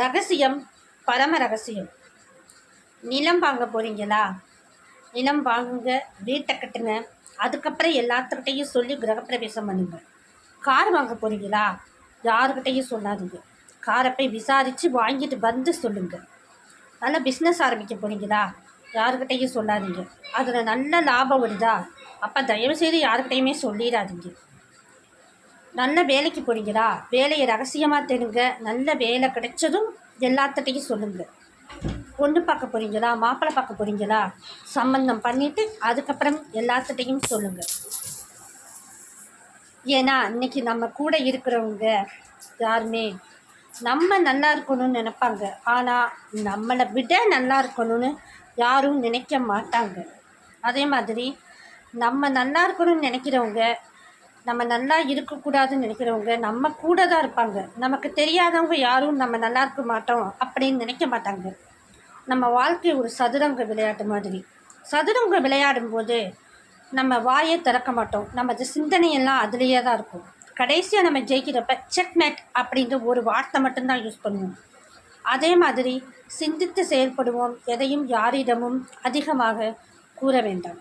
ரகசியம் பரம ரகசியம். நிலம் வாங்க போகிறீங்களா நிலம் வாங்குங்க வீட்டை கட்டுங்க. அதுக்கப்புறம் எல்லாத்துக்கிட்டையும் சொல்லி கிரகப்பிரவேசம் பண்ணுங்க. கார் வாங்க போகிறீங்களா யாருக்கிட்டையும் சொல்லாதீங்க. காரை போய் விசாரித்து வாங்கிட்டு வந்து சொல்லுங்கள் நல்ல பிஸ்னஸ் ஆரம்பிக்க போகிறீங்களா யாருக்கிட்டையும் சொல்லாதீங்க. அதில் நல்ல லாபம் வருதா? அப்போ தயவுசெய்து யாருக்கிட்டையுமே சொல்லிடாதீங்க. நல்ல வேலைக்கு போகிறீங்களா வேலையை ரகசியமாக தெரிங்க நல்ல வேலை கிடைச்சதும் எல்லாத்திட்டையும் சொல்லுங்கள் பொண்ணு பார்க்க போகிறீங்களா மாப்பிள்ளை பார்க்க போகிறீங்களா சம்பந்தம் பண்ணிவிட்டு அதுக்கப்புறம் எல்லாத்துட்டையும் சொல்லுங்கள் ஏன்னா இன்னைக்கு நம்ம கூட இருக்கிறவங்க யாருமே நம்ம நல்லா இருக்கணும்னு நினைப்பாங்க. ஆனால் நம்மளை விட நல்லா இருக்கணும்னு யாரும் நினைக்க மாட்டாங்க. அதே மாதிரி நம்ம நல்லா இருக்கணும்னு நினைக்கிறவங்க நம்ம நல்லா இருக்கக்கூடாதுன்னு நினைக்கிறவங்க நம்ம கூட தான் இருப்பாங்க. நமக்கு தெரியாதவங்க யாரும் நம்ம நல்லா இருக்க மாட்டோம் அப்படின்னு நினைக்க மாட்டாங்க. நம்ம வாழ்க்கை ஒரு சதுரங்க விளையாட்டு மாதிரி. சதுரங்க விளையாடும்போது நம்ம வாயே திறக்க மாட்டோம். நமது சிந்தனையெல்லாம் அதுலேயே தான் இருக்கும். கடைசியாக நம்ம ஜெயிக்கிறப்ப செக்மேட் அப்படின்ற ஒரு வார்த்தை மட்டும்தான் யூஸ் பண்ணுவோம். அதே மாதிரி சிந்தித்து செயல்படுவோம். எதையும் யாரிடமும் அதிகமாக கூற வேண்டாம்.